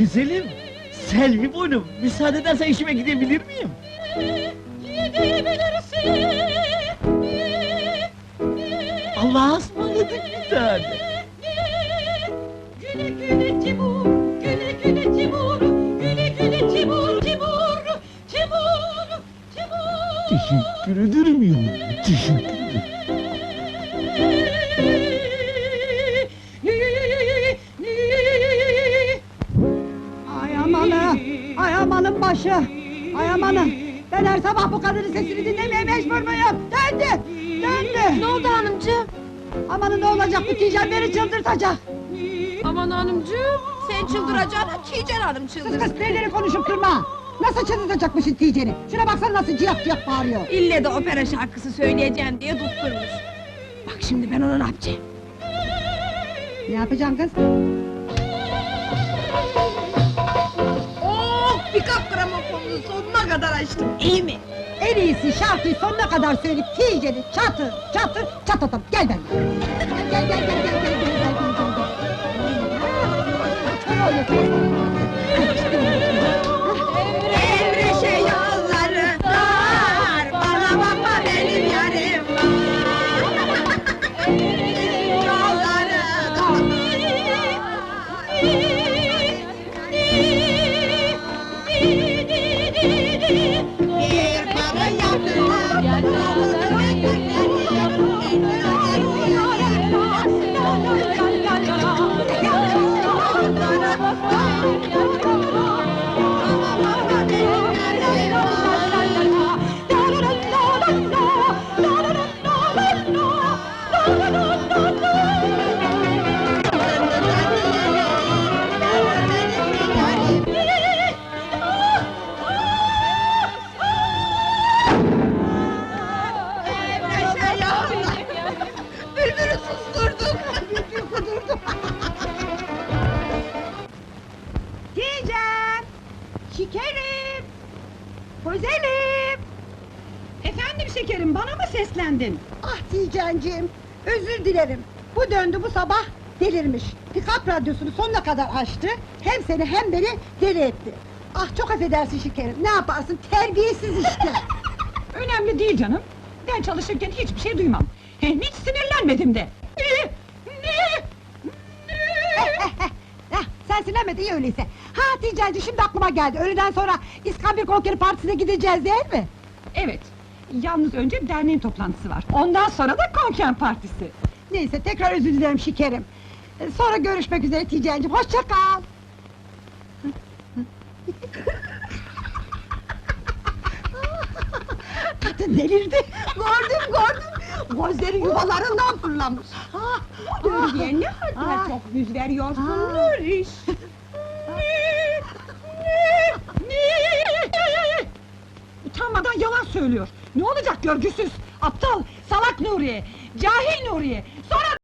Güzelim, Selvi boynum, müsaade edersen işime gidebilir miyim? Allah'a ısmarladık bir tane. Güle güle Timur. Teşekkür ederim yavrum, teşekkür ay amanın başı, ay amanın. Ben her sabah bu kadının sesini dinlemeye mecbur muyum? Döndü, döndü. Ne oldu hanımcığım? Amanın ne olacak bu Tijen beni çıldırtacak. Aman hanımcığım, sen çıldıracaksın, Tijen hanım Kız çıldırsın. kız neleri konuşup durma. Nasıl çıldırtacakmışsın Tijen'i? Şuna baksana nasıl ciyak ciyak bağırıyor. İlle de opera şarkısı söyleyeceğim diye tutturmuş. Bak şimdi ben ona ne yapacağım? Ne yapacaksın kız? Oh, gramofonunu sonuna kadar açtım, iyi mi? En iyisi şarkıyı sonuna kadar söyleyip Tijen'i çatır çatır çatlatalım. Gel ben. Gel gel gel gel gel gel gel gel gel gel. Tijen! Şekerim! Güzelim! Efendim şekerim, bana mı seslendin? Ah Tijen'cim, özür dilerim. Bu döndü bu sabah delirmiş. Pikap radyosunu sonuna kadar açtı, hem seni hem beni deli etti. Ah çok affedersin şekerim, ne yaparsın, terbiyesiz işte! Önemli değil canım. Ben çalışırken hiçbir şey duymam. Hem hiç sinirlenmedim de. Sinemedin ya öyleyse. Ha Tijen'cim şimdi aklıma geldi, öğleden sonra İskambil Konseri Partisi'ne gideceğiz değil mi? Evet. Yalnız önce derneğin toplantısı var. Ondan sonra da konken partisi. Neyse tekrar özür dilerim şekerim. Ee, Sonra görüşmek üzere Tijen'cim, hoşça kal! Delirdi! Gördüm gördüm! Gözleri yuvalarından fırlamış! Ah, Dördiye ne kadar Ah. çok yüz veriyorsun Ah. Nuriş. Utanmadan yalan söylüyor. Ne olacak görgüsüz, aptal, salak Nuriye, cahil Nuriye. Sonra